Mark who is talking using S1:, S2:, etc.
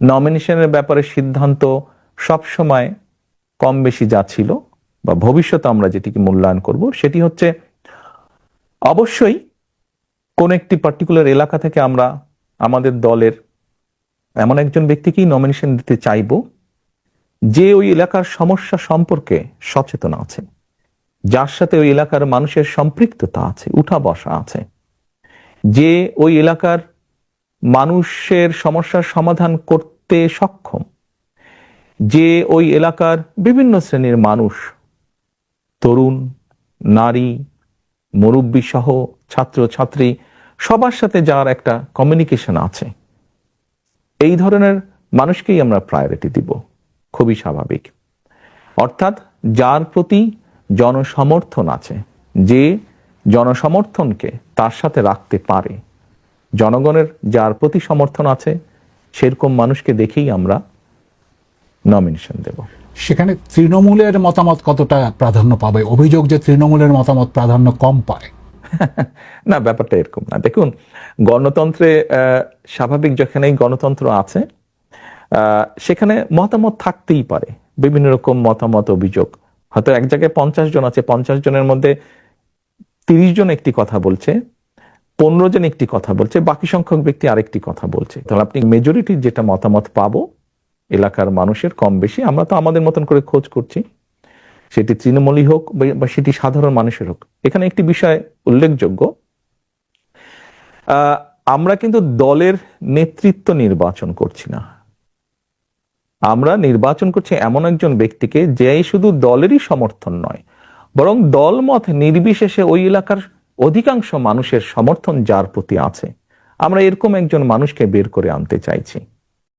S1: নমিনেশনের ব্যাপারে সিদ্ধান্ত সবসময় কম বেশি যা ছিল বা ভবিষ্যতে আমরা যেটিকে মূল্যায়ন করব, সেটি হচ্ছে অবশ্যই কোন একটি পার্টিকুলার এলাকা থেকে আমরা আমাদের দলের এমন একজন ব্যক্তিকেই নমিনেশন দিতে চাইব যে ওই এলাকার সমস্যা সম্পর্কে সচেতন আছে, যার সাথে ওই এলাকার মানুষের সম্পৃক্ততা আছে, উঠা বসা আছে, যে ওই এলাকার মানুষের সমস্যার সমাধান করতে সক্ষম। যে ওই এলাকার বিভিন্ন শ্রেণির মানুষ, তরুণ, নারী, মুরব্বী সহ ছাত্র ছাত্রী সবার সাথে যার একটা কমিউনিকেশন আছে, এই ধরনের মানুষকেই আমরা প্রায়োরিটি দিব, খুবই স্বাভাবিক। অর্থাৎ যার প্রতি জনসমর্থন আছে, যে জনসমর্থনকে তার সাথে রাখতে পারে জনগণের যার প্রতি সমর্থন আছে সেরকম মানুষকে দেখেই আমরা নমিনেশন দেব।
S2: সেখানে তৃণমূলের মতামত কতটা প্রাধান্য পাবে? অভিযোগ যে তৃণমূলের মতামত প্রাধান্য কম পায়।
S1: না ব্যাপারটা এরকম না। দেখুন গণতন্ত্রে আহ, স্বাভাবিক যেখানেই গণতন্ত্র আছে আহ, সেখানে মতামত থাকতেই পারে। বিভিন্ন রকম মতামত অভিযোগ। হয়তো এক জায়গায় পঞ্চাশ জন আছে পঞ্চাশ জনের মধ্যে তিরিশ জন একটি কথা বলছে পনেরো জন একটি কথা বলছে, বাকি সংখ্যক ব্যক্তি আরেকটি কথা বলছে। তাহলে আপনি মেজরিটির যেটা মতামত পাবো, এলাকার মানুষের কম বেশি, আমরা তো আমাদের মতন করে খোঁজ করছি। সেটি তৃণমূলই হোক বা- সেটি সাধারণ মানুষের হোক। এখানে একটি বিষয় উল্লেখযোগ্য। আমরা কিন্তু দলের নেতৃত্ব নির্বাচন করছি না। আমরা নির্বাচন করছি এমন একজন ব্যক্তিকে যে শুধু দলেরই সমর্থন নয়, বরং দলমত নির্বিশেষে ওই এলাকার অধিকাংশ মানুষের সমর্থন যার প্রতি আছে। আমরা এরকম একজন মানুষকে বের করে আনতে চাইছি।